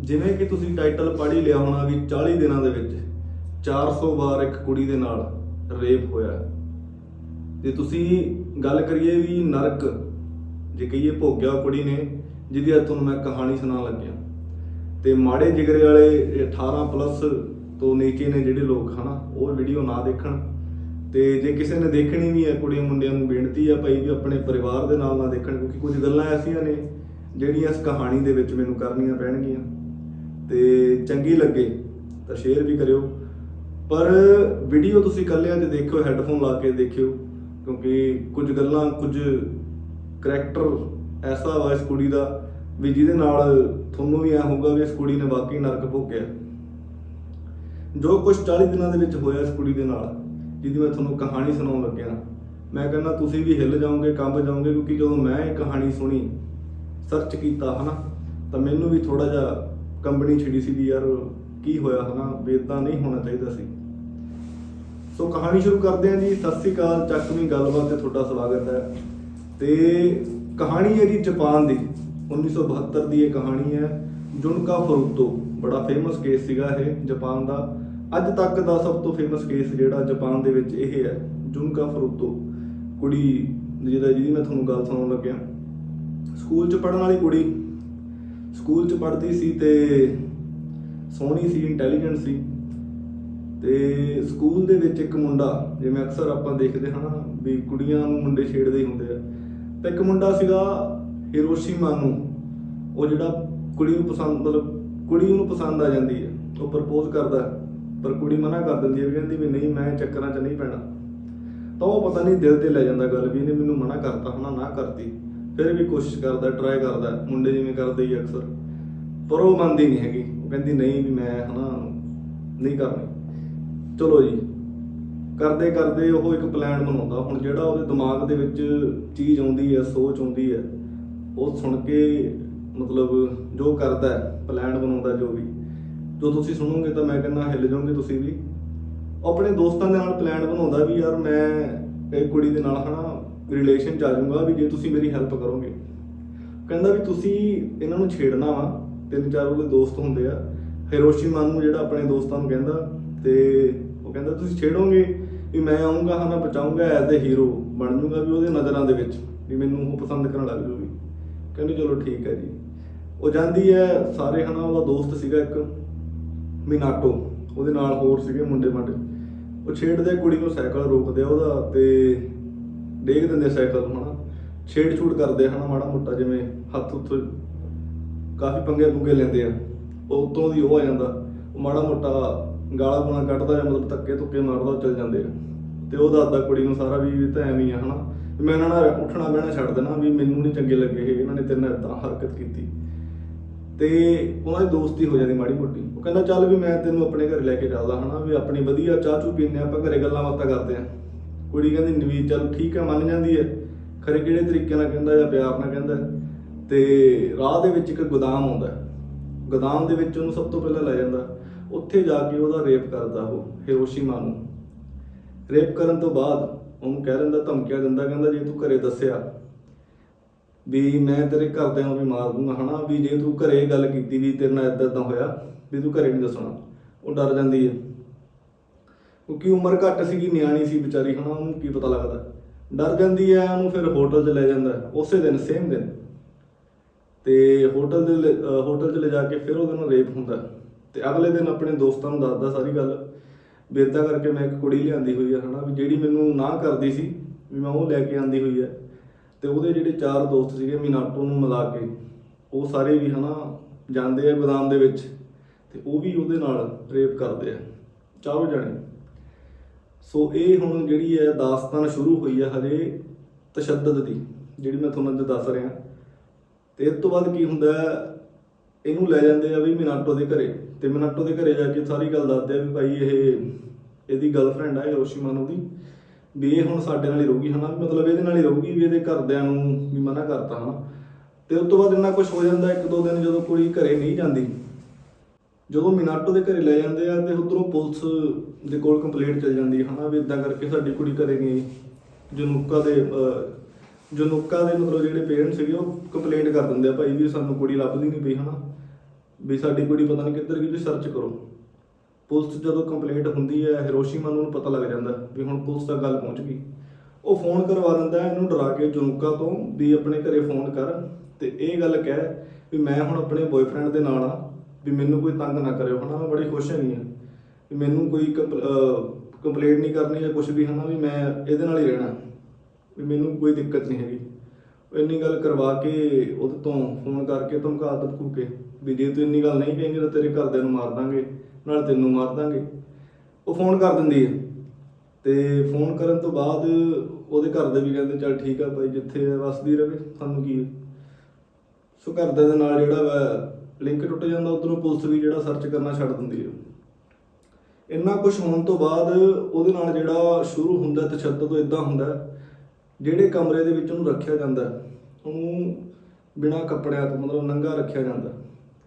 ਜਿਵੇਂ ਕਿ ਤੁਸੀਂ ਟਾਈਟਲ ਪੜ੍ਹ ਹੀ ਲਿਆ ਹੋਣਾ ਵੀ 40 ਦਿਨਾਂ ਦੇ ਵਿੱਚ 400 ਵਾਰ ਇੱਕ ਕੁੜੀ ਦੇ ਨਾਲ ਰੇਪ ਹੋਇਆ। ਤੇ ਤੁਸੀਂ ਗੱਲ ਕਰੀਏ ਵੀ ਨਰਕ, ਜੇ ਕਹੀਏ ਭੋਗਿਆ ਉਹ ਕੁੜੀ ਨੇ, ਜਿਹਦੀ ਅੱਜ ਤੁਹਾਨੂੰ ਮੈਂ ਕਹਾਣੀ ਸੁਣਾਉਣ ਲੱਗਿਆ। ਤੇ ਮਾੜੇ ਜਿਗਰੇ ਵਾਲੇ ਇਹ 18 ਪਲੱਸ ਤੋਂ ਨੀਚੇ ਨੇ ਜਿਹੜੇ ਲੋਕ, ਹਨਾ, ਉਹ ਵੀਡੀਓ ਨਾ ਦੇਖਣ। ਤੇ ਜੇ ਕਿਸੇ ਨੇ ਦੇਖਣੀ ਵੀ ਹੈ, ਕੁੜੀਆਂ ਮੁੰਡਿਆਂ ਨੂੰ ਬੇਨਤੀ ਆ ਭਾਈ ਵੀ ਆਪਣੇ ਪਰਿਵਾਰ ਦੇ ਨਾਲ ਨਾ ਦੇਖਣ, ਕਿਉਂਕਿ ਕੁਝ ਗੱਲਾਂ ਐਸੀਆਂ ਨੇ, ਜਿਹੜੀਆਂ ਇਸ ਕਹਾਣੀ ਦੇ ਵਿੱਚ ਮੈਨੂੰ ਕਰਨੀਆਂ ਪੈਣਗੀਆਂ। ਤੇ ਚੰਗੀ ਲੱਗੇ, ਤਾਂ ਸ਼ੇਅਰ ਵੀ ਕਰਿਓ। ਪਰ ਵੀਡੀਓ ਤੁਸੀਂ ਇਕੱਲਿਆਂ 'ਚ ਦੇਖਿਓ ਹੈੱਡਫੋਨ ਲਾ ਕੇ ਦੇਖਿਓ, ਕਿਉਂਕਿ ਕੁਝ ਗੱਲਾਂ, ਕੁਝ ਕਰੈਕਟਰ ਐਸਾ ਵਾ ਇਸ ਕੁੜੀ ਦਾ ਵੀ ਜਿਹਦੇ ਨਾਲ ਤੁਹਾਨੂੰ ਵੀ ਐ ਹੋਊਗਾ ਵੀ ਇਸ ਕੁੜੀ ਨੇ ਵਾਕਈ ਨਰਕ ਭੋਗਿਆ। ਜੋ ਕੁਝ 40 ਦਿਨਾਂ ਦੇ ਵਿੱਚ ਹੋਇਆ ਇਸ ਕੁੜੀ ਦੇ ਨਾਲ, ਜਿਹਦੀ ਮੈਂ ਤੁਹਾਨੂੰ ਕਹਾਣੀ ਸੁਣਾਉਣ ਲੱਗਿਆ। ਮੈਂ ਕਹਿੰਦਾ, ਤੁਸੀਂ ਵੀ ਹਿੱਲ ਜਾਓਗੇ, ਕੰਬ ਜਾਓਗੇ, ਕਿਉਂਕਿ ਜਦੋਂ ਮੈਂ ਇਹ ਕਹਾਣੀ ਸੁਣੀ ਸਰਚ ਕੀਤਾ, ਹਨਾ, ਤਾਂ ਮੈਨੂੰ ਵੀ ਥੋੜਾ ਜਿਹਾ ਕੰਪਨੀ ਛਿੜੀ ਸੀ ਵੀ ਯਾਰ ਕੀ ਹੋਇਆ ਹਨਾ, ਵੀ ਇਦਾਂ ਨਹੀਂ ਹੋਣਾ ਚਾਹੀਦਾ ਸੀ। ਸੋ ਕਹਾਣੀ ਸ਼ੁਰੂ ਕਰਦੇ ਹਾਂ ਜੀ। ਸਤਿ ਸ੍ਰੀ ਅਕਾਲ, ਚੱਕਵੀਂ ਗੱਲਬਾਤ ਤੇ ਤੁਹਾਡਾ ਸਵਾਗਤ ਹੈ। ਤੇ ਕਹਾਣੀ ਹੈ ਜੀ ਜਾਪਾਨ ਦੀ 1972 ਦੀ ਇਹ ਕਹਾਣੀ ਹੈ। ਜੁਨਕਾ ਫਰੂਤੋ, ਬੜਾ ਫੇਮਸ ਕੇਸ ਸੀਗਾ ਇਹ ਜਾਪਾਨ ਦਾ। ਅੱਜ ਤੱਕ ਦਾ ਸਭ ਤੋਂ ਫੇਮਸ ਕੇਸ ਜਿਹੜਾ ਜਾਪਾਨ ਦੇ ਵਿੱਚ ਇਹ ਹੈ, ਜੁਨਕਾ ਫਰੂਤੋ। ਕੁੜੀ ਜਿਹਦਾ ਜਿਹਦੀ ਮੈਂ ਤੁਹਾਨੂੰ ਗੱਲ ਸੁਣਾਉਣ ਲੱਗਿਆ। ਸਕੂਲ 'ਚ ਪੜਨ ਵਾਲੀ ਕੁੜੀ ਸਕੂਲ 'ਚ ਪੜ੍ਹਦੀ ਸੀ ਤੇ ਸੋਹਣੀ ਸੀ ਇੰਟੈਲੀਜੈਂਟ ਸੀ। ਤੇ ਸਕੂਲ ਦੇ ਵਿੱਚ ਇੱਕ ਮੁੰਡਾ, ਜਿਵੇਂ ਅਕਸਰ ਆਪਾਂ ਦੇਖਦੇ ਹਾਂ ਨਾ, ਵੀ ਕੁੜੀਆਂ ਨੂੰ ਮੁੰਡੇ ਛੇੜਦੇ ਹੀ ਹੁੰਦੇ ਆ। ਤਾਂ ਇੱਕ ਮੁੰਡਾ ਸੀਗਾ ਹਿਰੋਸ਼ੀਮਾ ਮਾਨੂ ਉਹ ਜਿਹੜਾ ਕੁੜੀ ਨੂੰ ਪਸੰਦ, ਮਤਲਬ ਕੁੜੀ ਨੂੰ ਪਸੰਦ ਆ ਜਾਂਦੀ ਹੈ ਉਹ ਪ੍ਰਪੋਜ਼ ਕਰਦਾ। ਪਰ ਕੁੜੀ ਮਨਾ ਕਰ ਦਿੰਦੀ ਹੈ ਵੀ ਕਹਿੰਦੀ ਵੀ ਨਹੀਂ, ਮੈਂ ਚੱਕਰਾਂ 'ਚ ਨਹੀਂ ਪੈਣਾ। ਤਾਂ ਉਹ ਪਤਾ ਨਹੀਂ ਦਿਲ ਤੇ ਲੈ ਜਾਂਦਾ ਗੱਲ ਵੀ, ਇਹਨੇ ਮੈਨੂੰ ਮਨਾ ਕਰਤਾ ਹਨਾ ਨਾ ਕਰਤੀ। ਫਿਰ ਵੀ ਕੋਸ਼ਿਸ਼ ਕਰਦਾ ਟਰਾਈ ਕਰਦਾ, ਮੁੰਡੇ ਜਿਵੇਂ ਕਰਦੇ ਹੀ ਅਕਸਰ। ਪਰ ਉਹ ਮੰਨਦੀ ਨਹੀਂ ਹੈਗੀ। ਉਹ ਕਹਿੰਦੀ, ਨਹੀਂ ਵੀ ਮੈਂ ਹਨਾ, ਨਹੀਂ ਕਰਨੀ। ਚਲੋ ਜੀ। ਕਰਦੇ ਕਰਦੇ ਉਹ ਇੱਕ ਪਲਾਨ ਬਣਾਉਂਦਾ। ਹੁਣ ਜਿਹੜਾ ਉਹਦੇ ਦਿਮਾਗ ਦੇ ਵਿੱਚ ਚੀਜ਼ ਆਉਂਦੀ ਹੈ, ਸੋਚ ਆਉਂਦੀ ਹੈ, ਉਹ ਸੁਣ ਕੇ ਮਤਲਬ ਜੋ ਕਰਦਾ ਹੈ ਪਲਾਨ ਬਣਾਉਂਦਾ ਜੋ ਵੀ। ਜੋ ਤੁਸੀਂ ਸੁਣੋਗੇ ਤਾਂ ਮੈਂ ਕਹਿੰਦਾ ਹਿੱਲ ਜਾਓਗੇ ਤੁਸੀਂ ਵੀ। ਉਹ ਆਪਣੇ ਦੋਸਤਾਂ ਦੇ ਨਾਲ ਪਲਾਨ ਬਣਾਉਂਦਾ ਵੀ, ਯਾਰ ਮੈਂ ਇਹ ਕੁੜੀ ਦੇ ਨਾਲ ਹਨਾ ਰਿਲੇਸ਼ਨ ਚ ਆ ਜਾਊਂਗਾ ਵੀ ਜੇ ਤੁਸੀਂ ਮੇਰੀ ਹੈਲਪ ਕਰੋਗੇ। ਕਹਿੰਦਾ ਵੀ ਤੁਸੀਂ ਇਹਨਾਂ ਨੂੰ ਛੇੜਨਾ ਵਾ, ਤਿੰਨ ਚਾਰ ਉਹਦੇ ਦੋਸਤ ਹੁੰਦੇ ਆ। ਹਿਰੋਸ਼ੀਮਾ ਨੂੰ ਜਿਹੜਾ ਆਪਣੇ ਦੋਸਤਾਂ ਨੂੰ ਕਹਿੰਦਾ ਤੇ ਉਹ ਕਹਿੰਦਾ, ਤੁਸੀਂ ਛੇੜੋਗੇ? ਵੀ ਮੈਂ ਆਉਂਗਾ ਹਨਾ ਬਚਾਉਂਗਾ ਐਜ਼ ਅ ਹੀਰੋ ਬਣ ਜਾਊਂਗਾ ਵੀ ਉਹਦੇ ਨਜ਼ਰਾਂ ਦੇ ਵਿੱਚ ਵੀ ਮੈਨੂੰ ਉਹ ਪਸੰਦ ਕਰਨ ਲੱਗ ਜੂਗੀ ਕਹਿੰਦੇ, ਚਲੋ ਠੀਕ ਹੈ ਜੀ। ਉਹ ਜਾਂਦੀ ਹੈ, ਸਾਰੇ ਹਨਾ ਉਹਦਾ ਦੋਸਤ ਸੀਗਾ ਇੱਕ ਮਿਨਾਟੋ ਉਹਦੇ ਨਾਲ ਹੋਰ ਸੀਗੇ ਮੁੰਡੇ ਮਾਂਡੇ ਉਹ ਛੇੜਦੇ ਕੁੜੀ ਨੂੰ ਸਾਈਕਲ ਰੋਕਦੇ ਆ ਉਹਦਾ ਤੇ ਡੇਗ ਦਿੰਦੇ ਸਾਈਕਲ ਨੂੰ, ਹਨਾ। ਛੇੜ ਛੂੜ ਕਰਦੇ ਆ, ਹਨਾ, ਮਾੜਾ ਮੋਟਾ, ਜਿਵੇਂ ਹੱਥ ਉੱਥੋਂ ਕਾਫੀ ਪੰਗੇ ਪੁੰਗੇ ਲੈਂਦੇ ਆ। ਉਹ ਉਤੋਂ ਦੀ ਉਹ ਆ ਜਾਂਦਾ, ਉਹ ਮਾੜਾ ਮੋਟਾ ਗਾਲਾਂ ਗੁਣਾ ਕੱਢਦਾ ਜਾਂ ਮਤਲਬ ਧੱਕੇ ਧੁੱਕੇ ਮਾਰਦਾ, ਉਹ ਚੱਲ ਜਾਂਦੇ ਆ। ਤੇ ਉਹ ਦੱਸਦਾ ਕੁੜੀ ਨੂੰ ਸਾਰਾ ਵੀ ਇਹ ਤਾਂ ਐਵੇਂ ਹੀ ਆ, ਹਨਾ। ਵੀ ਮੈਂ ਇਹਨਾਂ ਨਾਲ ਉੱਠਣਾ ਬਹਿਣਾ ਛੱਡ ਦੇਣਾ ਵੀ ਮੈਨੂੰ ਨਹੀਂ ਚੰਗੇ ਲੱਗੇ ਇਹ, ਇਹਨਾਂ ਨੇ ਤੇਰੇ ਨਾਲ ਏਦਾਂ ਹਰਕਤ ਕੀਤੀ। ਤੇ ਉਹਨਾਂ ਦੀ ਦੋਸਤੀ ਹੋ ਜਾਂਦੀ ਮਾੜੀ ਮੋਟੀ। ਉਹ ਕਹਿੰਦਾ ਚੱਲ ਵੀ ਮੈਂ ਤੈਨੂੰ ਆਪਣੇ ਘਰ ਲੈ ਕੇ ਚੱਲਦਾ ਹਨਾ ਵੀ ਆਪਣੀ ਵਧੀਆ ਚਾਹ ਚੂ ਪੀਂਦੇ ਹਾਂ, ਆਪਾਂ ਘਰੇ ਗੱਲਾਂ ਬਾਤਾਂ ਕਰਦੇ ਆ ਕੁੜੀ ਕਹਿੰਦੀ ਨਵੀਂ ਚੱਲ ਠੀਕ ਹੈ ਮੰਨ ਜਾਂਦੀ ਹੈ। ਖਰੇ ਕਿਹੜੇ ਤਰੀਕੇ ਨਾਲ ਕਹਿੰਦਾ ਜਾਂ ਪਿਆਰ ਨਾਲ ਕਹਿੰਦਾ ਤੇ ਰਾਹ ਦੇ ਵਿੱਚ ਇੱਕ ਗੋਦਾਮ ਆਉਂਦਾ ਗੋਦਾਮ ਦੇ ਵਿੱਚ ਉਹਨੂੰ ਸਭ ਤੋਂ ਪਹਿਲਾਂ ਲੈ ਜਾਂਦਾ। ਉੱਥੇ ਜਾ ਕੇ ਉਹਦਾ ਰੇਪ ਕਰਦਾ ਉਹ ਹਿਰੋਸ਼ੀਮਾ ਨੂੰ। ਰੇਪ ਕਰਨ ਤੋਂ ਬਾਅਦ ਉਹਨੂੰ ਕਹਿ ਦਿੰਦਾ ਧਮਕਿਆ ਦਿੰਦਾ ਕਹਿੰਦਾ ਜੇ ਤੂੰ ਘਰੇ ਦੱਸਿਆ ਵੀ ਮੈਂ ਤੇਰੇ ਘਰਦਿਆਂ ਨੂੰ ਵੀ ਮਾਰ ਦੂੰਗਾ, ਹਨਾ? ਵੀ ਜੇ ਤੂੰ ਘਰੇ ਗੱਲ ਕੀਤੀ ਵੀ ਤੇਰੇ ਨਾਲ ਇਦਾਂ ਇਦਾਂ ਹੋਇਆ, ਵੀ ਤੂੰ ਘਰੇ ਨਹੀਂ ਦੱਸਣਾ। ਉਹ ਡਰ ਜਾਂਦੀ ਹੈ ਕਿਉਂਕਿ ਉਮਰ ਘੱਟ ਸੀਗੀ, ਨਿਆਣੀ ਸੀ ਵਿਚਾਰੀ, ਹਨਾ? ਉਹਨੂੰ ਕੀ ਪਤਾ ਲੱਗਦਾ। ਡਰ ਜਾਂਦੀ ਹੈ ਉਹਨੂੰ ਫਿਰ ਹੋਟਲ 'ਚ ਲੈ ਜਾਂਦਾ। ਉਸੇ ਦਿਨ ਸੇਮ ਦਿਨ। ਤੇ ਹੋਟਲ ਦੇ ਲੈ- ਹੋਟਲ 'ਚ ਲੈ ਜਾ ਕੇ ਫਿਰ ਉਹਦੇ ਨਾਲ ਰੇਪ ਹੁੰਦਾ। ਹੈ। ਤੇ ਅਗਲੇ ਦਿਨ ਆਪਣੇ ਦੋਸਤਾਂ ਨੂੰ ਦੱਸਦਾ ਸਾਰੀ ਗੱਲ। ਵੀ ਕਰਕੇ ਮੈਂ ਇੱਕ ਕੁੜੀ ਲਿਆਂਦੀ ਹੋਈ ਹੈ ਹਨਾ? ਵੀ ਜਿਹੜੀ ਮੈਨੂੰ ਨਾ ਕਰਦੀ ਸੀ, ਵੀ ਮੈਂ ਉਹ ਲੈ ਕੇ ਆਂਦੀ ਹੋਈ ਹੈ ਤੇ ਉਹਦੇ ਜਿਹੜੇ ਚਾਰ ਦੋਸਤ ਸੀਗੇ ਮਿਨਾਟੋ ਨੂੰ ਮਿਲਾ ਕੇ, ਉਹ ਸਾਰੇ ਵੀ ਹਨਾ ਜਾਂਦੇ ਆ ਗੋਦਾਮ ਦੇ ਵਿੱਚ ਤੇ ਉਹ ਵੀ ਉਹਦੇ ਨਾਲ ਰੇਪ ਕਰਦੇ ਆ। ਚਾਰੋਂ ਜਣੇ। ਸੋ ਇਹ ਹੁਣ ਜਿਹੜੀ ਹੈ ਦਾਸਤਾਨ ਸ਼ੁਰੂ ਹੋਈ ਹੈ ਹਜੇ ਤਸ਼ੱਦਦ ਦੀ, ਜਿਹੜੀ ਮੈਂ ਤੁਹਾਨੂੰ ਅੱਜ ਦੱਸ ਰਿਹਾ। ਤੇ ਇਸ ਤੋਂ ਬਾਅਦ ਕੀ ਹੁੰਦਾ ਇਹਨੂੰ ਲੈ ਜਾਂਦੇ ਆ ਵੀ ਮਿਨਾਟੋ ਦੇ ਘਰੇ। ਤੇ ਮਿਨਾਟੋ ਦੇ ਘਰੇ ਜਾ ਕੇ ਸਾਰੀ ਗੱਲ ਦੱਸਦੇ ਆ ਵੀ ਭਾਈ ਇਹ, ਇਹਦੀ ਗਰਲਫ੍ਰੈਂਡ ਆ ਹਿਰੋਸ਼ੀਮਾ ਨੂੰ ਦੀ। ਵੀ ਇਹ ਹੁਣ ਸਾਡੇ ਨਾਲ ਹੀ ਰਹੂਗੀ ਹਨਾ? ਵੀ ਮਤਲਬ ਇਹਦੇ ਨਾਲ ਹੀ ਰਹੂਗੀ ਵੀ ਇਹਦੇ ਘਰਦਿਆਂ ਨੂੰ ਵੀ ਮਨਾ ਕਰਤਾ ਹਨਾ? ਤੇ ਉਸ ਤੋਂ ਬਾਅਦ ਇੰਨਾ ਕੁਝ ਹੋ ਜਾਂਦਾ ਇੱਕ ਦੋ ਦਿਨ ਜਦੋਂ ਕੁੜੀ ਘਰੇ ਨਹੀਂ ਜਾਂਦੀ ਜਦੋਂ ਮਿਨਾਟੋ ਦੇ ਘਰੇ ਲੈ ਜਾਂਦੇ ਆ ਤੇ ਉਧਰੋਂ ਪੁਲਿਸ ਦੇ ਕੋਲ ਕੰਪਲੇਂਟ ਚੱਲ ਜਾਂਦੀ ਹੈ ਹਨਾ? ਵੀ ਇਦਾਂ ਕਰਕੇ ਸਾਡੀ ਕੁੜੀ ਘਰੇ ਨਹੀਂ ਆਈ। ਜਨੂਕਾ ਦੇ ਅਹ, ਜਨੂਕਾ ਦੇ ਮਤਲਬ ਜਿਹੜੇ ਪੇਰੈਂਟਸ ਸੀਗੇ ਉਹ ਕੰਪਲੇਂਟ ਕਰ ਦਿੰਦੇ ਆ ਭਾਈ ਵੀ ਸਾਨੂੰ ਕੁੜੀ ਲੱਭਦੀ ਨਹੀਂ ਪਈ ਹਨਾ? ਵੀ ਸਾਡੀ ਕੁੜੀ ਪਤਾ ਨਹੀਂ ਕਿੱਧਰ ਗਈ ਤੁਸੀਂ ਸਰਚ ਕਰੋ। ਪੁਲਿਸ ਜਦੋਂ ਕੰਪਲੇਂਟ ਹੁੰਦੀ ਹੈ ਹਿਰੋਸ਼ੀਮਾ ਨੂੰ ਉਹਨੂੰ ਪਤਾ ਲੱਗ ਜਾਂਦਾ ਵੀ ਹੁਣ ਪੁਲਿਸ ਤੱਕ ਗੱਲ ਪਹੁੰਚ ਗਈ। ਉਹ ਫੋਨ ਕਰਵਾ ਦਿੰਦਾ, ਇਹਨੂੰ ਡਰਾ ਕੇ ਜੁਨੂਕਾ ਤੋਂ ਵੀ ਆਪਣੇ ਘਰੇ ਫੋਨ ਕਰ ਤੇ ਇਹ ਗੱਲ ਕਹਿ ਵੀ ਮੈਂ ਹੁਣ ਆਪਣੇ ਬॉयਫ੍ਰੈਂਡ ਦੇ ਨਾਲ ਆ ਵੀ ਮੈਨੂੰ ਕੋਈ ਤੰਗ ਨਾ ਕਰਿਓ, ਹਨਾ, ਮੈਂ ਬੜੀ ਖੁਸ਼ ਹੈਗੀ ਆ ਵੀ ਮੈਨੂੰ ਕੋਈ ਕੰਪਲੇਂਟ ਨਹੀਂ ਕਰਨੀ ਜਾਂ ਕੁਝ ਵੀ, ਹਨਾ, ਵੀ ਮੈਂ ਇਹਦੇ ਨਾਲ ਹੀ ਰਹਿਣਾ। ਵੀ ਮੈਨੂੰ ਕੋਈ ਦਿੱਕਤ ਨਹੀਂ ਹੈਗੀ। ਇੰਨੀ ਗੱਲ ਕਰਵਾ ਕੇ ਉਹਦੇ ਤੋਂ ਫੋਨ ਕਰਕੇ ਧਮਕਾ ਧਮਕੂ ਕੇ ਵੀ ਜੇ ਤੂੰ ਇੰਨੀ ਗੱਲ ਨਹੀਂ ਕਹੇਂਗੇ ਤਾਂ ਤੇਰੇ ਘਰਦਿਆਂ ਨੂੰ ਮਾਰ ਦਾਂਗੇ। ਨਾਲ ਤੈਨੂੰ ਮਾਰ ਦਾਂਗੇ। ਉਹ ਫੋਨ ਕਰ ਦਿੰਦੀ ਹੈ ਤੇ ਫੋਨ ਕਰਨ ਤੋਂ ਬਾਅਦ ਉਹਦੇ ਘਰ ਦੇ ਵੀ ਕਹਿੰਦੇ, ਚੱਲ ਠੀਕ ਆ ਭਾਈ, ਜਿੱਥੇ ਹੈ ਵਸਦੀ ਰਵੇ, ਸਾਨੂੰ ਕੀ ਸੋ ਘਰਦਿਆਂ ਦੇ ਨਾਲ ਜਿਹੜਾ ਵਾ ਲਿੰਕ ਟੁੱਟ ਜਾਂਦਾ, ਉਧਰੋਂ ਪੁਲਿਸ ਵੀ ਜਿਹੜਾ ਸਰਚ ਕਰਨਾ ਛੱਡ ਦਿੰਦੀ ਹੈ ਇੰਨਾ ਕੁਝ ਹੋਣ ਤੋਂ ਬਾਅਦ ਉਹਦੇ ਨਾਲ ਜਿਹੜਾ ਸ਼ੁਰੂ ਹੁੰਦਾ ਤਸ਼ੱਦਦ ਉਹ ਇਦਾਂ ਹੁੰਦਾ, ਜਿਹੜੇ ਕਮਰੇ ਦੇ ਵਿੱਚ ਉਹਨੂੰ ਰੱਖਿਆ ਜਾਂਦਾ, ਉਹਨੂੰ ਬਿਨਾਂ ਕੱਪੜਿਆਂ ਤੋਂ, ਮਤਲਬ ਨੰਗਾ ਰੱਖਿਆ ਜਾਂਦਾ।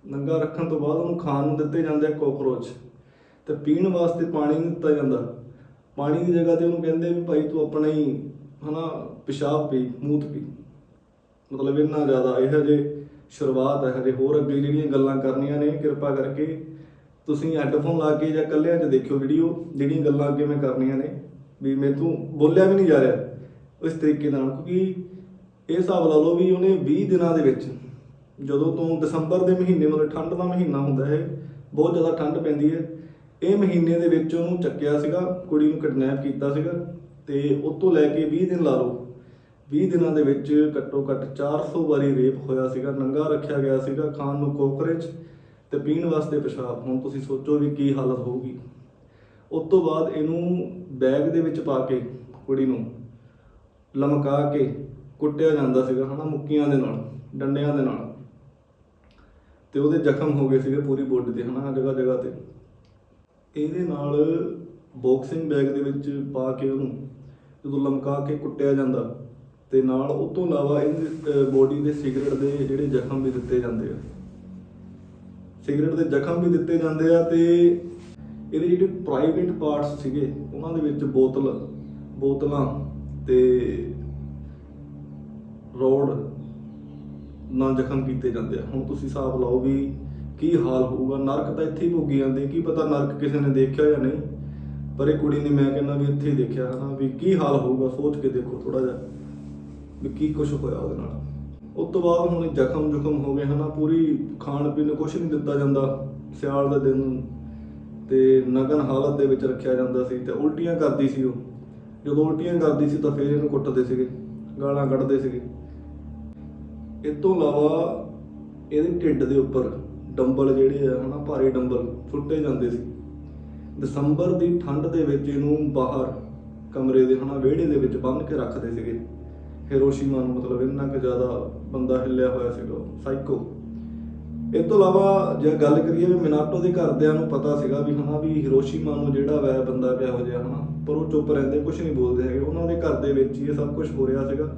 ਨੰਗਾ ਰੱਖਣ ਤੋਂ ਬਾਅਦ ਉਹਨੂੰ ਖਾਣ ਨੂੰ ਦਿੱਤੇ ਜਾਂਦੇ ਆ ਕੋਕਰੋਚ। ਤੇ ਪੀਣ ਵਾਸਤੇ ਪਾਣੀ ਨਹੀਂ ਦਿੱਤਾ ਜਾਂਦਾ। ਪਾਣੀ ਦੀ ਜਗ੍ਹਾ ਤੇ ਉਹਨੂੰ ਕਹਿੰਦੇ ਵੀ ਭਾਈ ਤੂੰ ਆਪਣਾ ਹੀ, ਹਨਾ, ਪਿਸ਼ਾਬ ਪੀ ਮੂਤ ਪੀ। ਮਤਲਬ ਇੰਨਾ ਜ਼ਿਆਦਾ, ਇਹ ਹਜੇ ਸ਼ੁਰੂਆਤ ਹੈ ਹਜੇ ਹੋਰ ਅੱਗੇ ਜਿਹੜੀਆਂ ਗੱਲਾਂ ਕਰਨੀਆਂ ਨੇ, ਕਿਰਪਾ ਕਰਕੇ ਤੁਸੀਂ ਹੈੱਡਫੋਨ ਲਾ ਕੇ ਜਾਂ ਇਕੱਲਿਆਂ 'ਚ ਦੇਖਿਓ ਵੀਡੀਓ ਜਿਹੜੀਆਂ ਗੱਲਾਂ ਅੱਗੇ ਮੈਂ ਕਰਨੀਆਂ ਨੇ। ਵੀ ਮੈਂ ਤੂੰ ਬੋਲਿਆ ਵੀ ਨਹੀਂ ਜਾ ਰਿਹਾ ਇਸ ਤਰੀਕੇ ਨਾਲ, ਕਿਉਂਕਿ ਇਹ ਹਿਸਾਬ ਲਾ ਲਓ ਵੀ ਉਹਨੇ 20 ਦਿਨਾਂ ਦੇ ਵਿੱਚ ਜਦੋਂ ਤੋਂ ਦਸੰਬਰ ਦੇ ਮਹੀਨੇ ਮਤਲਬ ਠੰਡ ਦਾ ਮਹੀਨਾ ਹੁੰਦਾ ਹੈ, ਬਹੁਤ ਜ਼ਿਆਦਾ ਠੰਡ ਪੈਂਦੀ ਹੈ। ਇਹ ਮਹੀਨੇ ਦੇ ਵਿੱਚ ਉਹਨੂੰ ਚੱਕਿਆ ਸੀਗਾ, ਕੁੜੀ ਨੂੰ ਕਿਡਨੈਪ ਕੀਤਾ ਸੀਗਾ ਤੇ ਉਸ ਤੋਂ ਲੈ ਕੇ 20 ਦਿਨ ਲਾ ਲਓ। 20 ਦਿਨਾਂ ਦੇ ਵਿੱਚ ਘੱਟੋ ਘੱਟ 400 ਵਾਰੀ ਰੇਪ ਹੋਇਆ ਸੀਗਾ, ਨੰਗਾ ਰੱਖਿਆ ਗਿਆ ਸੀਗਾ ਖਾਣ ਨੂੰ ਕੋਕਰੇਚ ਤੇ ਪੀਣ ਵਾਸਤੇ ਪਿਸ਼ਾਬ। ਹੁਣ ਤੁਸੀਂ ਸੋਚੋ ਵੀ ਕੀ ਹਾਲਤ ਹੋਊਗੀ। ਉਸ ਤੋਂ ਬਾਅਦ ਇਹਨੂੰ ਬੈਗ ਦੇ ਵਿੱਚ ਪਾ ਕੇ ਕੁੜੀ ਨੂੰ ਲਮਕਾ ਕੇ ਕੁੱਟਿਆ ਜਾਂਦਾ ਸੀਗਾ, ਹਨਾ, ਮੁੱਕੀਆਂ ਦੇ ਨਾਲ, ਡੰਡਿਆਂ ਦੇ ਨਾਲ। ਤੇ ਉਹਦੇ ਜ਼ਖਮ ਹੋ ਗਏ ਸੀਗੇ ਪੂਰੀ ਬੋਡੀ ਤੇ, ਹਨਾ, ਜਗ੍ਹਾ ਜਗ੍ਹਾ ਤੇ। ਇਹਦੇ ਨਾਲ ਬਾਕਸਿੰਗ ਬੈਗ ਦੇ ਵਿੱਚ ਪਾ ਕੇ ਉਹਨੂੰ ਜਦੋਂ ਲਮਕਾ ਕੇ ਕੁੱਟਿਆ ਜਾਂਦਾ, ਤੇ ਨਾਲ ਉਹ ਤੋਂ ਇਲਾਵਾ ਇਹਦੀ ਬੋਡੀ ਦੇ ਸਿਗਰਟ ਦੇ ਜਿਹੜੇ ਜ਼ਖਮ ਵੀ ਦਿੱਤੇ ਜਾਂਦੇ ਆ। ਸਿਗਰਟ ਦੇ ਜ਼ਖਮ ਵੀ ਦਿੱਤੇ ਜਾਂਦੇ ਆ ਤੇ ਇਹਦੇ ਜਿਹੜੇ ਪ੍ਰਾਈਵੇਟ ਪਾਰਟਸ ਸੀਗੇ, ਉਹਨਾਂ ਦੇ ਵਿੱਚ ਬੋਤਲ, ਬੋਤਲਾਂ ਤੇ ਰੋਡ ਨਾਲ ਜ਼ਖਮ ਕੀਤੇ ਜਾਂਦੇ ਆ। ਹੁਣ ਤੁਸੀਂ ਹਿਸਾਬ ਲਾਓ ਵੀ ਕੀ ਹਾਲ ਹੋਊਗਾ? ਨਰਕ ਤਾਂ ਇੱਥੇ ਹੀ ਭੋਗੀ ਜਾਂਦੇ ਕੀ ਪਤਾ ਨਰਕ ਕਿਸੇ ਨੇ ਦੇਖਿਆ ਜਾਂ ਨਹੀਂ? ਪਰ ਇਹ ਕੁੜੀ ਨੇ ਮੈਂ ਕਹਿੰਦਾ ਵੀ ਇੱਥੇ ਹੀ ਦੇਖਿਆ ਹਨਾ, ਵੀ ਕੀ ਹਾਲ ਹੋਊਗਾ? ਸੋਚ ਕੇ ਦੇਖੋ ਥੋੜਾ ਜਿਹਾ, ਵੀ ਕੀ ਕੁਝ ਹੋਇਆ ਉਹਦੇ ਨਾਲ। ਉਸ ਤੋਂ ਬਾਅਦ ਹੁਣ ਜ਼ਖਮ ਜ਼ੁਖਮ ਹੋ ਗਏ ਹਨਾ, ਪੂਰੀ ਖਾਣ ਪੀਣ ਨੂੰ ਕੁਝ ਨਹੀਂ ਦਿੱਤਾ ਜਾਂਦਾ। ਸਿਆਲ ਦੇ ਦਿਨ ਤੇ ਨਗਨ ਹਾਲਤ ਦੇ ਵਿੱਚ ਰੱਖਿਆ ਜਾਂਦਾ ਸੀ ਤੇ ਉਲਟੀਆਂ ਕਰਦੀ ਸੀ ਉਹ। ਜਦੋਂ ਉਲਟੀਆਂ ਕਰਦੀ ਸੀ ਤਾਂ ਫਿਰ ਇਹਨੂੰ ਕੁੱਟਦੇ ਸੀਗੇ, ਗਾਲਾਂ ਕੱਢਦੇ ਸੀਗੇ। ਇਸ ਤੋਂ ਇਲਾਵਾ ਇਹਦੇ ਢਿੱਡ ਦੇ ਉੱਪਰ ਡੰਬਲ ਜਿਹੜੇ ਆ ਹਨਾ, ਭਾਰੇ ਡੰਬਲ ਫੁੱਟੇ ਜਾਂਦੇ ਸੀ। ਦਸੰਬਰ ਦੀ ਠੰਡ ਦੇ ਵਿੱਚ ਇਹਨੂੰ ਬਾਹਰ ਕਮਰੇ ਦੇ ਹਨਾ, ਵਿਹੜੇ ਦੇ ਵਿੱਚ ਬੰਨ੍ਹ ਕੇ ਰੱਖਦੇ ਸੀਗੇ। ਹਿਰੋਸ਼ੀਮਾ ਨੂੰ ਮਤਲਬ ਇੰਨਾ ਕੁ ਜ਼ਿਆਦਾ ਬੰਦਾ ਹਿੱਲਿਆ ਹੋਇਆ ਸੀਗਾ ਸਾਈਕੋ ਇਸ ਤੋਂ ਇਲਾਵਾ ਜੇ ਗੱਲ ਕਰੀਏ ਵੀ ਮਿਨਾਟੋ ਦੇ ਘਰਦਿਆਂ ਨੂੰ ਪਤਾ ਸੀਗਾ ਵੀ ਹਨਾ, ਵੀ ਹਿਰੋਸ਼ੀਮਾ ਨੂੰ ਜਿਹੜਾ ਵੈ ਬੰਦਾ ਕਿਹੋ ਜਿਹਾ ਹਨਾ, ਪਰ ਉਹ ਚੁੱਪ ਰਹਿੰਦੇ ਕੁਝ ਨਹੀਂ ਬੋਲਦੇ ਹੈਗੇ। ਉਹਨਾਂ ਦੇ ਘਰ ਦੇ ਵਿੱਚ ਹੀ ਇਹ ਸਭ ਕੁਝ ਹੋ ਰਿਹਾ ਸੀਗਾ।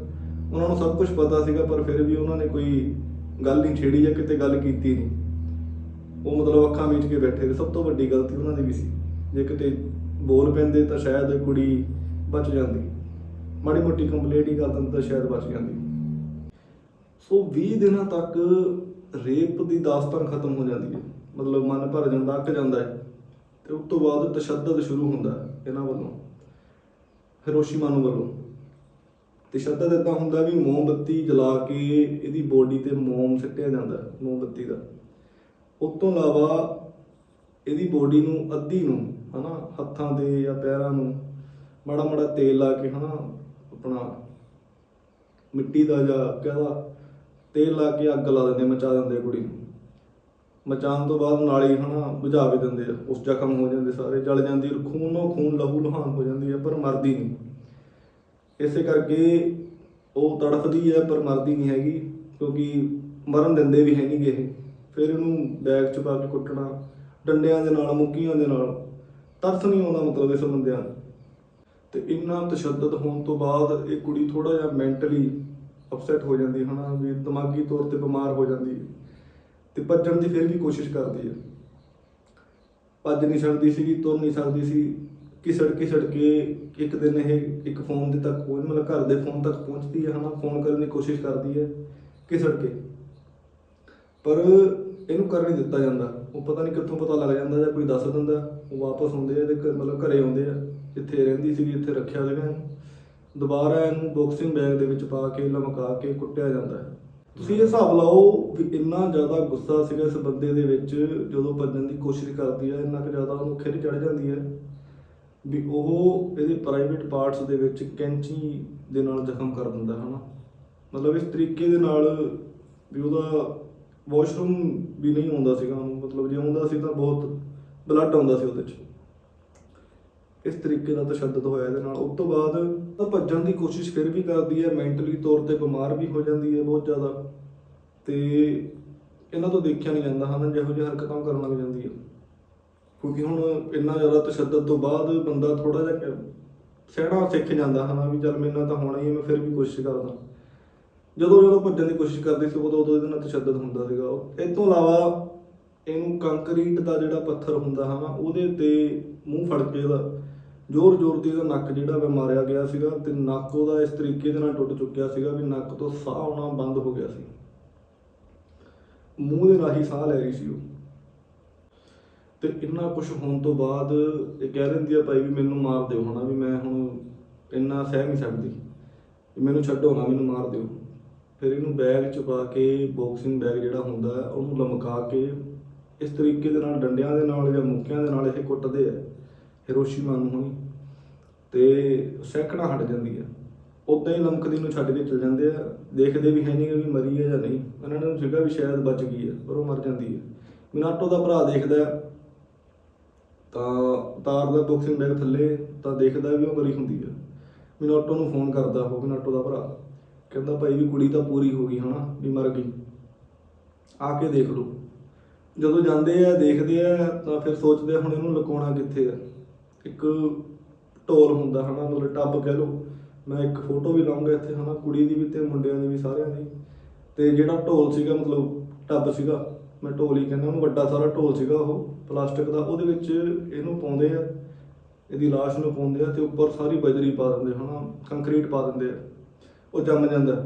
ਉਹਨਾਂ ਨੂੰ ਸਭ ਕੁਝ ਪਤਾ ਸੀਗਾ, ਪਰ ਫਿਰ ਵੀ ਉਹਨਾਂ ਨੇ ਕੋਈ ਗੱਲ ਨਹੀਂ ਛੇੜੀ ਜਾਂ ਕਿਤੇ ਗੱਲ ਕੀਤੀ ਨਹੀਂ। ਉਹ ਮਤਲਬ ਅੱਖਾਂ ਮੀਚ ਕੇ ਬੈਠੇ ਤੇ ਸਭ ਤੋਂ ਵੱਡੀ ਗਲਤੀ ਉਹਨਾਂ ਦੀ ਵੀ ਸੀ। ਜੇ ਕਿਤੇ ਬੋਲ ਪੈਂਦੇ ਤਾਂ ਸ਼ਾਇਦ ਕੁੜੀ ਬਚ ਜਾਂਦੀ। ਮਾੜੀ ਮੋਟੀ ਕੰਪਲੇਂਟ ਹੀ ਕਰ ਦਿੰਦੇ ਤਾਂ ਸ਼ਾਇਦ ਬਚ ਜਾਂਦੀ। ਸੋ 20 ਦਿਨਾਂ ਤੱਕ ਰੇਪ ਦੀ ਦਾਸਤਾਨ ਖਤਮ ਹੋ ਜਾਂਦੀ ਹੈ। ਮਤਲਬ ਮਨ ਭਰ ਜਾਂਦਾ, ਅੱਕ ਜਾਂਦਾ ਹੈ। ਤੇ ਉਸ ਤੋਂ ਬਾਅਦ ਤਸ਼ੱਦਦ ਸ਼ੁਰੂ ਹੁੰਦਾ ਹੈ ਇਹਨਾਂ ਵੱਲੋਂ। ਹਿਰੋਸ਼ੀਮਾ ਨੂੰ ਵੱਲੋਂ। ਤਸ਼ੱਦਦ ਇਦਾਂ ਹੁੰਦਾ ਵੀ ਮੋਮਬੱਤੀ ਜਲਾ ਕੇ ਇਹਦੀ ਬੋਡੀ ਤੇ ਮੋਮ ਸਿੱਟਿਆ ਜਾਂਦਾ, ਮੋਮਬੱਤੀ ਦਾ। ਉਸ ਤੋਂ ਇਲਾਵਾ ਇਹਦੀ ਬੋਡੀ ਨੂੰ ਅੱਧੀ ਨੂੰ, ਹਨਾ, ਹੱਥਾਂ 'ਤੇ ਜਾਂ ਪੈਰਾਂ ਨੂੰ ਮਾੜਾ ਮਾੜਾ ਤੇਲ ਲਾ ਕੇ, ਹਨਾ, ਆਪਣਾ ਮਿੱਟੀ ਦਾ ਜਾਂ ਕਹਦਾ ਤੇਲ ਲਾ ਕੇ ਅੱਗ ਲਾ ਦਿੰਦੇ, ਮਚਾ ਦਿੰਦੇ ਕੁੜੀ ਨੂੰ। ਮਚਾਉਣ ਤੋਂ ਬਾਅਦ ਨਾਲੀ ਹਨਾ, ਬੁਝਾ ਵੀ ਦਿੰਦੇ ਆ। ਉਸ ਜ਼ਖਮ ਹੋ ਜਾਂਦੇ ਸਾਰੇ, ਜਲ ਜਾਂਦੀ, ਖੂਨੋਂ ਖੂਨ ਲਹੂ ਲੁਹਾਨ ਹੋ ਜਾਂਦੀ ਹੈ ਪਰ ਮਰਦੀ ਨਹੀਂ। ਇਸੇ ਕਰਕੇ ਉਹ ਤੜਫਦੀ ਹੈ, ਪਰ ਮਰਦੀ ਨਹੀਂ ਹੈਗੀ, ਕਿਉਂਕਿ ਮਰਨ ਦਿੰਦੇ ਵੀ ਹੈ ਨਹੀਂਗੇ ਇਹ। ਫਿਰ ਇਹਨੂੰ ਬੈਗ 'ਚ ਪਾ ਕੇ ਕੁੱਟਣਾ, ਡੰਡਿਆਂ ਦੇ ਨਾਲ, ਮੁੱਕੀਆਂ ਦੇ ਨਾਲ। ਤਰਸ ਨਹੀਂ ਆਉਂਦਾ ਮਤਲਬ ਇਸ ਬੰਦਿਆਂ ਨੂੰ। ਤੇ ਇੰਨਾ ਤਸ਼ੱਦਦ ਹੋਣ ਤੋਂ ਬਾਅਦ ਇਹ ਕੁੜੀ ਥੋੜਾ ਜਿਹਾ ਮੈਂਟਲੀ ਅਪਸੈਟ ਹੋ ਜਾਂਦੀ ਹੈ, ਹਨਾ, ਵੀ ਦਿਮਾਗੀ ਤੌਰ ਤੇ ਬਿਮਾਰ ਹੋ ਜਾਂਦੀ ਹੈ। ਤੇ ਭੱਜਣ ਦੀ ਫਿਰ ਵੀ ਕੋਸ਼ਿਸ਼ ਕਰਦੀ ਹੈ। ਭੱਜ ਨਹੀਂ ਸਕਦੀ ਸੀਗੀ, ਤੁਰ ਨਹੀਂ ਸਕਦੀ ਸੀ। ਕਿਸੜ ਕਿਸੜ ਕੇ ਇੱਕ ਦਿਨ ਇਹ ਇੱਕ ਫੋਨ ਦੇ ਤੱਕ ਪਹੁੰਚ, ਮਤਲਬ ਘਰ ਦੇ ਫੋਨ ਤੱਕ ਪਹੁੰਚਦੀ ਹੈ ਹਨਾ? ਫੋਨ ਕਰਨ ਦੀ ਕੋਸ਼ਿਸ਼ ਕਰਦੀ ਹੈ ਕਿਸੜ ਕੇ। ਪਰ ਇਹਨੂੰ ਕਰ ਨਹੀਂ ਦਿੱਤਾ ਜਾਂਦਾ। ਉਹ ਪਤਾ ਨਹੀਂ ਕਿੱਥੋਂ ਪਤਾ ਲੱਗ ਜਾਂਦਾ ਜਾਂ ਕੋਈ ਦੱਸ ਦਿੰਦਾ। ਉਹ ਵਾਪਸ ਆਉਂਦੇ ਆ ਤੇ ਘਰ- ਮਤਲਬ ਘਰੇ ਆਉਂਦੇ ਆ। ਜਿੱਥੇ ਰਹਿੰਦੀ ਸੀਗੀ ਇੱਥੇ ਰੱਖਿਆ ਸੀਗਾ ਇਹਨੂੰ। ਦੁਬਾਰਾ ਇਹਨੂੰ ਬਾਕਸਿੰਗ ਬੈਗ ਦੇ ਵਿੱਚ ਪਾ ਕੇ, ਲਮਕਾ ਕੇ ਕੁੱਟਿਆ ਜਾਂਦਾ ਹੈ। ਤੁਸੀਂ ਇਹ ਹਿਸਾਬ ਲਾਓ ਵੀ ਇੰਨਾ ਜ਼ਿਆਦਾ ਗੁੱਸਾ ਸੀਗਾ ਇਸ ਬੰਦੇ ਦੇ ਵਿੱਚ, ਜਦੋਂ ਭੱਜਣ ਦੀ ਕੋਸ਼ਿਸ਼ ਕਰਦੀ ਹੈ ਇੰਨਾ ਕੁ ਜ਼ਿਆਦਾ ਉਹਨੂੰ ਖਿੱਚ ਚੜ ਜਾਂਦੀ ਹੈ ਵੀ ਉਹ ਇਹਦੇ ਪ੍ਰਾਈਵੇਟ ਪਾਰਟਸ ਦੇ ਵਿੱਚ ਕੈਂਚੀ ਦੇ ਨਾਲ ਜ਼ਖਮ ਕਰ ਦਿੰਦਾ ਹੈ ਹਨਾ? ਮਤਲਬ ਇਸ ਤਰੀਕੇ ਦੇ ਨਾਲ ਵੀ ਉਹਦਾ ਵਾਸ਼ਰੂਮ ਵੀ ਨਹੀਂ ਆਉਂਦਾ ਸੀਗਾ ਉਹਨੂੰ, ਮਤਲਬ ਜੇ ਆਉਂਦਾ ਸੀ ਤਾਂ ਬਹੁਤ ਬਲੱਡ ਆਉਂਦਾ ਸੀ ਉਹਦੇ 'ਚ। ਇਸ ਤਰੀਕੇ ਦਾ ਤਸ਼ੱਦਦ ਹੋਇਆ ਇਹਦੇ ਨਾਲ। ਉਸ ਤੋਂ ਬਾਅਦ ਤਾਂ ਭੱਜਣ ਦੀ ਕੋਸ਼ਿਸ਼ ਫਿਰ ਵੀ ਕਰਦੀ ਹੈ ਮੈਂਟਲੀ ਤੌਰ ਤੇ ਬਿਮਾਰ ਵੀ ਹੋ ਜਾਂਦੀ ਹੈ ਬਹੁਤ ਜ਼ਿਆਦਾ। ਤੇ ਇਹਨਾਂ ਤੋਂ ਦੇਖਿਆ ਨਹੀਂ ਜਾਂਦਾ, ਹਨ? ਜਿਹੋ ਜਿਹੀ ਹਰਕਤਾਂ ਕਰਨ ਲੱਗ ਜਾਂਦੀ ਹੈ। ਕਿਉਂਕਿ ਹੁਣ ਇੰਨਾ ਜ਼ਿਆਦਾ ਤਸ਼ੱਦਦ ਤੋਂ ਬਾਅਦ ਬੰਦਾ ਥੋੜਾ ਜਿਹਾ ਸਹਿਣਾ ਸਿੱਖ ਜਾਂਦਾ ਹਨਾ ਵੀ ਚੱਲ ਮੇਰੇ ਨਾਲ ਤਾਂ ਹੋਣਾ ਹੀ ਹੈ, ਮੈਂ ਫਿਰ ਵੀ ਕੋਸ਼ਿਸ਼ ਕਰਦਾ। ਜਦੋਂ ਜਦੋਂ ਭੱਜਣ ਦੀ ਕੋਸ਼ਿਸ਼ ਕਰਦੀ ਸੀ, ਉਦੋਂ ਉਦੋਂ ਇਹਦੇ ਨਾਲ ਤਸ਼ੱਦਦ ਹੁੰਦਾ ਸੀਗਾ। ਉਹ ਇਹ ਤੋਂ ਇਲਾਵਾ ਇਹਨੂੰ ਕੰਕਰੀਟ ਦਾ ਜਿਹੜਾ ਪੱਥਰ ਹੁੰਦਾ ਹਨਾ, ਉਹਦੇ ਉੱਤੇ ਮੂੰਹ ਫੜ ਕੇ ਇਹਦਾ ਜ਼ੋਰ ਜ਼ੋਰ ਦੀ ਇਹਦਾ ਨੱਕ ਜਿਹੜਾ ਵਾ ਮਾਰਿਆ ਗਿਆ ਸੀਗਾ ਤੇ ਨੱਕ ਉਹਦਾ ਇਸ ਤਰੀਕੇ ਦੇ ਨਾਲ ਟੁੱਟ ਚੁੱਕਿਆ ਸੀਗਾ ਵੀ ਨੱਕ ਤੋਂ ਸਾਹ ਆਉਣਾ ਬੰਦ ਹੋ ਗਿਆ ਸੀ। ਮੂੰਹ ਦੇ ਰਾਹੀਂ ਸਾਹ ਲੈ ਰਹੀ ਸੀ ਉਹ। ਤੇ ਇੰਨਾ ਕੁਝ ਹੋਣ ਤੋਂ ਬਾਅਦ ਇਹ ਕਹਿ ਦਿੰਦੀ ਆ ਭਾਈ ਵੀ ਮੈਨੂੰ ਮਾਰ ਦਿਓ ਹਨਾ, ਵੀ ਮੈਂ ਹੁਣ ਇੰਨਾ ਸਹਿ ਨਹੀਂ ਸਕਦੀ। ਵੀ ਮੈਨੂੰ ਛੱਡੋ ਨਾ, ਮੈਨੂੰ ਮਾਰ ਦਿਓ। ਫਿਰ ਇਹਨੂੰ ਬੈਗ ਚੁਕਾ ਕੇ ਬਾਕਸਿੰਗ ਬੈਗ ਜਿਹੜਾ ਹੁੰਦਾ ਉਹਨੂੰ ਲਮਕਾ ਕੇ ਇਸ ਤਰੀਕੇ ਦੇ ਨਾਲ, ਡੰਡਿਆਂ ਦੇ ਨਾਲ ਜਾਂ ਮੁੱਕਿਆਂ ਦੇ ਨਾਲ ਇਹ ਕੁੱਟਦੇ ਆ ਹਿਰੋਸ਼ੀਮਾ ਨੂੰ ਹੋਣੀ। ਤੇ ਸੈਕੜਾ ਹਟ ਜਾਂਦੀ ਹੈ ਉਦਾਂ ਹੀ ਲਮਕਦੀ ਨੂੰ ਛੱਡ ਕੇ ਚਲ ਜਾਂਦੇ ਆ। ਦੇਖਦੇ ਵੀ ਹੈ ਨਹੀਂ ਕਿ ਵੀ ਮਰੀ ਹੈ ਜਾਂ ਨਹੀਂ। ਉਹਨਾਂ ਨੂੰ ਸੀਗਾ ਵੀ ਸ਼ਾਇਦ ਬਚ ਗਈ ਹੈ ਪਰ ਉਹ ਮਰ ਜਾਂਦੀ ਹੈ ਮਿਨਾਟੋ ਦਾ ਭਰਾ ਦੇਖਦਾ ਤਾਂ ਤਾਰ ਦਾ ਬਾਕਸਿੰਗ ਬੈਗ ਥੱਲੇ ਤਾਂ ਦੇਖਦਾ ਵੀ ਉਹ ਮਰੀ ਹੁੰਦੀ ਹੈ ਮਿਨਾਟੋ ਨੂੰ ਫੋਨ ਕਰਦਾ ਉਹ, ਮਿਨਾਟੋ ਦਾ ਭਰਾ। ਕਹਿੰਦਾ, ਭਾਈ, ਵੀ ਕੁੜੀ ਤਾਂ ਪੂਰੀ ਹੋ ਗਈ ਹਨਾ, ਵੀ ਮਰ ਗਈ। ਆ ਕੇ ਦੇਖ ਲਓ। ਜਦੋਂ ਜਾਂਦੇ ਆ, ਦੇਖਦੇ ਆ, ਤਾਂ ਫਿਰ ਸੋਚਦੇ ਆ, ਹੁਣ ਇਹਨੂੰ ਲੁਕਾਉਣਾ ਕਿੱਥੇ ਆ? ਇੱਕ ਢੋਲ ਹੁੰਦਾ ਹਨਾ, ਮਤਲਬ ਟੱਬ ਕਹਿ ਲਓ। ਮੈਂ ਇੱਕ ਫੋਟੋ ਵੀ ਲਾਉਂਗਾ ਇੱਥੇ ਹਨਾ, ਕੁੜੀ ਦੀ ਵੀ ਤੇ ਮੁੰਡਿਆਂ ਦੀ ਵੀ, ਸਾਰਿਆਂ ਦੀ। ਤੇ ਜਿਹੜਾ ਢੋਲ ਸੀਗਾ, ਮਤਲਬ ਟੱਬ ਸੀਗਾ ਮੈਂ ਢੋਲ ਹੀ ਕਹਿੰਦਾ, ਉਹਨੂੰ ਵੱਡਾ ਸਾਰਾ ਢੋਲ ਸੀਗਾ ਉਹ, ਪਲਾਸਟਿਕ ਦਾ, ਉਹਦੇ ਵਿੱਚ ਇਹਨੂੰ ਪਾਉਂਦੇ ਆ, ਇਹਦੀ ਲਾਸ਼ ਨੂੰ ਪਾਉਂਦੇ ਆ ਤੇ ਉੱਪਰ ਸਾਰੀ ਬਜਰੀ ਪਾ ਦਿੰਦੇ ਹਨਾ ਕੰਕਰੀਟ ਪਾ ਦਿੰਦੇ ਆ, ਉਹ ਜੰਮ ਜਾਂਦਾ।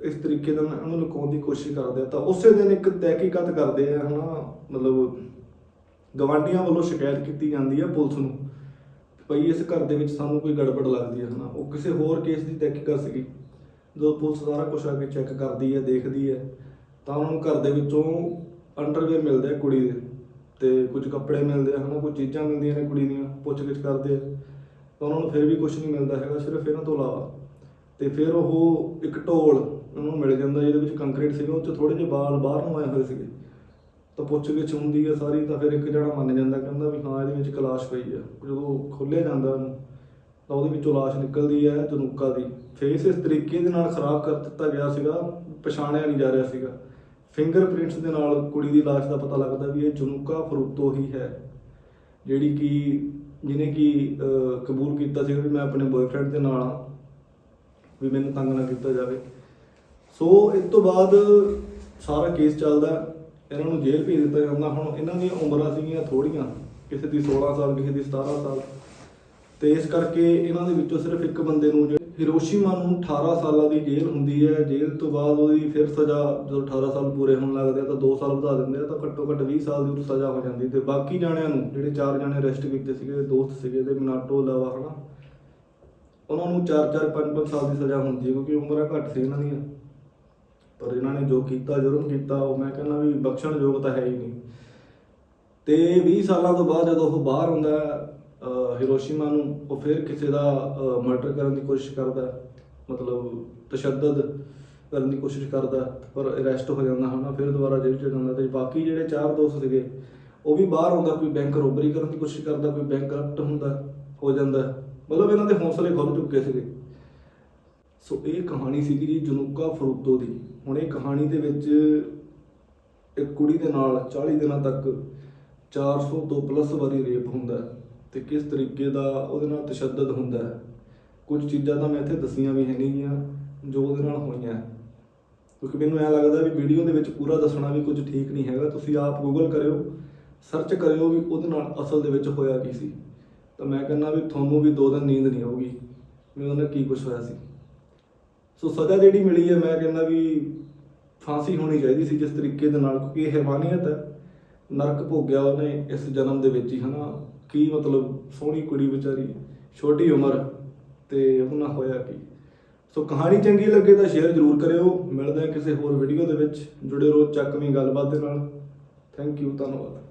ਇਸ ਤਰੀਕੇ ਨਾਲ ਉਹਨੂੰ ਲੁਕਾਉਣ ਦੀ ਕੋਸ਼ਿਸ਼ ਕਰਦੇ ਆ, ਤਾਂ ਉਸੇ ਦਿਨ ਇੱਕ ਤਹਿਕੀਕਤ ਕਰਦੇ ਆ, ਹਨਾ, ਮਤਲਬ ਗਵਾਂਢੀਆਂ ਵੱਲੋਂ ਸ਼ਿਕਾਇਤ ਕੀਤੀ ਜਾਂਦੀ ਹੈ ਪੁਲਿਸ ਨੂੰ, ਭਈ ਇਸ ਘਰ ਦੇ ਵਿੱਚ ਸਾਨੂੰ ਕੋਈ ਗੜਬੜ ਲੱਗਦੀ ਹੈ ਹਨਾ, ਉਹ ਕਿਸੇ ਹੋਰ ਕੇਸ ਦੀ ਤਹਿਕੀਕਤ ਸੀਗੀ। ਜਦੋਂ ਪੁਲਿਸ ਸਾਰਾ ਕੁਝ ਆ ਕੇ ਚੈੱਕ ਕਰਦੀ ਹੈ ਦੇਖਦੀ ਹੈ ਤਾਂ ਉਹਨਾਂ ਨੂੰ ਘਰ ਦੇ ਵਿੱਚੋਂ ਅੰਡਰਵੇਅਰ ਮਿਲਦੇ ਆ ਕੁੜੀ ਦੇ, ਤੇ ਕੁਝ ਕੱਪੜੇ ਮਿਲਦੇ ਆ, ਹਨਾ, ਕੁਝ ਚੀਜ਼ਾਂ ਮਿਲਦੀਆਂ ਨੇ ਕੁੜੀ ਦੀਆਂ, ਪੁੱਛਗਿੱਛ ਕਰਦੇ ਆ। ਤਾਂ ਉਹਨਾਂ ਨੂੰ ਫਿਰ ਵੀ ਕੁਝ ਨਹੀਂ ਮਿਲਦਾ ਹੈਗਾ, ਸਿਰਫ ਇਹਨਾਂ ਤੋਂ ਇਲਾਵਾ। ਤੇ ਫਿਰ ਉਹ ਇੱਕ ਢੋਲ ਉਹਨੂੰ ਮਿਲ ਜਾਂਦਾ, ਜਿਹਦੇ ਵਿੱਚ ਕੰਕਰੀਟ ਸੀਗਾ, ਉਹ 'ਚ ਥੋੜੇ ਜਿਹੇ ਬਾਲ ਬਾਹਰ ਨੂੰ ਆਏ ਹੋਏ ਸੀਗੇ। ਤਾਂ ਪੁੱਛਗਿੱਛ ਹੁੰਦੀ ਹੈ ਸਾਰੀ, ਤਾਂ ਫਿਰ ਇੱਕ ਜਣਾ ਮੰਨ ਜਾਂਦਾ, ਕਹਿੰਦਾ ਵੀ ਹਾਂ, ਇਹਦੇ ਵਿੱਚ ਕਲਾਸ਼ ਪਈ ਆ। ਜਦੋਂ ਖੋਲ੍ਹਿਆ ਜਾਂਦਾ ਉਹਨੂੰ, ਤਾਂ ਉਹਦੇ ਵਿੱਚੋਂ ਲਾਸ਼ ਨਿਕਲਦੀ ਹੈ ਜਨੂਕਾ ਦੀ। ਫੇਸ ਇਸ ਤਰੀਕੇ ਦੇ ਨਾਲ ਖਰਾਬ ਕਰ ਦਿੱਤਾ ਗਿਆ ਸੀਗਾ, ਪਛਾਣਿਆ ਨਹੀਂ ਜਾ ਰਿਹਾ ਸੀਗਾ। ਫਿੰਗਰਪ੍ਰਿੰਟਸ ਦੇ ਨਾਲ ਕੁੜੀ ਦੀ ਲਾਸ਼ ਦਾ ਪਤਾ ਲੱਗਦਾ ਵੀ ਇਹ ਜਨੂਕਾ ਫਰੂਤੋ ਹੀ ਹੈ, ਜਿਹੜੀ ਕਿ ਜਿਹਨੇ ਕਿ ਕਬੂਲ ਕੀਤਾ ਸੀ ਵੀ ਮੈਂ ਆਪਣੇ ਬॉयਫ੍ਰੈਂਡ ਦੇ ਨਾਲ ਹਾਂ, ਵੀ ਮੈਨੂੰ ਤੰਗ ਨਾ ਕੀਤਾ ਜਾਵੇ। ਸੋ ਇਸ ਤੋਂ ਬਾਅਦ ਸਾਰਾ ਕੇਸ ਚੱਲਦਾ, ਇਹਨਾਂ ਨੂੰ ਜੇਲ੍ਹ ਭੇਜ ਦਿੱਤਾ ਜਾਂਦਾ। ਹੁਣ ਇਹਨਾਂ ਦੀਆਂ ਉਮਰਾਂ ਸੀਗੀਆਂ ਥੋੜੀਆਂ ਕਿਸੇ ਦੀ 16 ਸਾਲ, ਕਿਸੇ ਦੀ 17 ਸਾਲ। ਤੇ ਇਸ ਕਰਕੇ ਇਹਨਾਂ ਦੇ ਵਿੱਚੋਂ ਸਿਰਫ ਇੱਕ ਬੰਦੇ ਨੂੰ ਜਿਹੜੇ ਹਿਰੋਸ਼ੀਮਾ ਨੂੰ 18 ਸਾਲਾਂ ਦੀ ਜੇਲ੍ਹ ਹੁੰਦੀ ਹੈ। ਜੇਲ੍ਹ ਤੋਂ ਬਾਅਦ ਉਹਦੀ ਫਿਰ ਸਜ਼ਾ ਜਦੋਂ 18 ਸਾਲ ਪੂਰੇ ਹੋਣ ਲੱਗਦੇ ਆ ਤਾਂ 2 ਸਾਲ ਵਧਾ ਦਿੰਦੇ ਆ ਤਾਂ ਘੱਟੋ ਘੱਟ 20 ਸਾਲ ਦੀ ਉਹਨੂੰ ਸਜ਼ਾ ਹੋ ਜਾਂਦੀ ਤੇ ਬਾਕੀ ਜਾਣਿਆਂ ਨੂੰ, ਜਿਹੜੇ ਚਾਰ ਜਾਣੇ ਅਰੈਸਟ ਕੀਤੇ ਸੀਗੇ ਦੋਸਤ ਸੀਗੇ, ਤੇ ਮਨਾਟੋ ਇਲਾਵਾ ਹਨਾ? ਉਹਨਾਂ ਨੂੰ 4-4 5-5 ਸਾਲ ਦੀ ਸਜ਼ਾ ਹੁੰਦੀ ਹੈ ਕਿਉਂਕਿ ਉਮਰਾਂ ਘੱਟ ਸੀ ਇਹਨਾਂ ਦੀਆਂ। ਪਰ ਇਹਨਾਂ ਨੇ ਜੋ ਕੀਤਾ, ਜੁਰਮ ਕੀਤਾ, ਉਹ ਮੈਂ ਕਹਿੰਦਾ ਵੀ ਬਖਸ਼ਣਯੋਗ ਤਾਂ ਹੈ ਹੀ ਨਹੀਂ। ਤੇ 20 ਸਾਲਾਂ ਤੋਂ ਬਾਅਦ ਜਦੋਂ ਉਹ ਬਾਹਰ ਆਉਂਦਾ ਹਿਰੋਸ਼ੀਮਾ ਨੂੰ ਉਹ ਫਿਰ ਕਿਸੇ ਦਾ ਮਰਡਰ ਕਰਨ ਦੀ ਕੋਸ਼ਿਸ਼ ਕਰਦਾ ਮਤਲਬ ਤਸ਼ੱਦਦ ਕਰਨ ਦੀ ਕੋਸ਼ਿਸ਼ ਕਰਦਾ ਪਰ ਅਰੈਸਟ ਹੋ ਜਾਂਦਾ ਹਨਾ, ਫਿਰ ਦੁਬਾਰਾ ਜੇਲ੍ਹ ਚ ਜਾਂਦਾ ਤੇ ਬਾਕੀ ਜਿਹੜੇ ਚਾਰ ਦੋਸਤ ਸੀਗੇ, ਉਹ ਵੀ ਬਾਹਰ ਆਉਂਦਾ, ਕੋਈ ਬੈਂਕ ਰੋਬਰੀ ਕਰਨ ਦੀ ਕੋਸ਼ਿਸ਼ ਕਰਦਾ, ਕੋਈ ਬੈਂਕ ਕਰਪਟ ਹੁੰਦਾ, ਹੋ ਜਾਂਦਾ ਮਤਲਬ ਇਹਨਾਂ ਦੇ ਹੌਸਲੇ ਖੁੱਲ ਚੁੱਕੇ ਸੀਗੇ। ਸੋ ਇਹ ਕਹਾਣੀ ਸੀਗੀ ਜੀ ਜਨੂਕਾ ਫਰੂਤੋ ਦੀ। ਹੁਣ ਇਹ ਕਹਾਣੀ ਦੇ ਵਿੱਚ ਇੱਕ ਕੁੜੀ ਦੇ ਨਾਲ 40 ਦਿਨਾਂ ਤੱਕ 400 ਤੋਂ ਪਲੱਸ ਵਾਰੀ ਰੇਪ ਹੁੰਦਾ ਤੇ ਕਿਸ ਤਰੀਕੇ ਦਾ ਉਹਦੇ ਨਾਲ ਤਸ਼ੱਦਦ ਹੁੰਦਾ ਹੈ। ਕੁਝ ਚੀਜ਼ਾਂ ਤਾਂ ਮੈਂ ਇੱਥੇ ਦੱਸੀਆਂ ਵੀ ਹੈਗੀਆਂ ਜੋ ਉਹਦੇ ਨਾਲ ਹੋਈਆਂ ਕਿਉਂਕਿ ਮੈਨੂੰ ਐ ਲੱਗਦਾ ਵੀ ਵੀਡੀਓ ਦੇ ਵਿੱਚ ਪੂਰਾ ਦੱਸਣਾ ਵੀ ਕੁਝ ਠੀਕ ਨਹੀਂ ਹੈਗਾ। ਤੁਸੀਂ ਆਪ ਗੂਗਲ ਕਰਿਓ ਸਰਚ ਕਰਿਓ ਵੀ ਉਹਦੇ ਨਾਲ ਅਸਲ ਦੇ ਵਿੱਚ ਹੋਇਆ ਕੀ ਸੀ। ਤਾਂ ਮੈਂ ਕਹਿੰਦਾ ਵੀ ਤੁਹਾਨੂੰ ਵੀ ਦੋ ਦਿਨ ਨੀਂਦ ਨਹੀਂ ਆਊਗੀ। ਵੀ ਉਹਨੇ ਕੀ ਕੁਝ ਹੋਇਆ ਸੀ। ਸੋ ਸਜ਼ਾ ਜਿਹੜੀ ਮਿਲੀ ਹੈ, ਮੈਂ ਕਹਿੰਦਾ ਵੀ ਫਾਂਸੀ ਹੋਣੀ ਚਾਹੀਦੀ ਸੀ ਜਿਸ ਤਰੀਕੇ ਦੇ ਨਾਲ, ਕਿਉਂਕਿ ਇਹ ਹੈਵਾਨੀਅਤ ਹੈ। ਨਰਕ ਭੋਗਿਆ ਉਹਨੇ ਇਸ ਜਨਮ ਦੇ ਵਿੱਚ ਹੀ, ਹਨਾ? ਕੀ ਮਤਲਬ ਸੋਹਣੀ ਕੁੜੀ ਵਿਚਾਰੀ ਛੋਟੀ ਉਮਰ ਤੇ ਉਹਨਾਂ ਹੋਇਆ ਕੀ? ਸੋ ਕਹਾਣੀ ਚੰਗੀ ਲੱਗੇ ਤਾਂ ਸ਼ੇਅਰ ਜ਼ਰੂਰ ਕਰਿਓ, ਮਿਲਦੇ ਹਾਂ ਕਿਸੇ ਹੋਰ ਵੀਡੀਓ ਦੇ ਵਿੱਚ, ਜੁੜੇ ਰਹੋ ਚੱਕਵੀਂ ਗੱਲਬਾਤ ਦੇ ਨਾਲ। ਥੈਂਕ ਯੂ ਧੰਨਵਾਦ।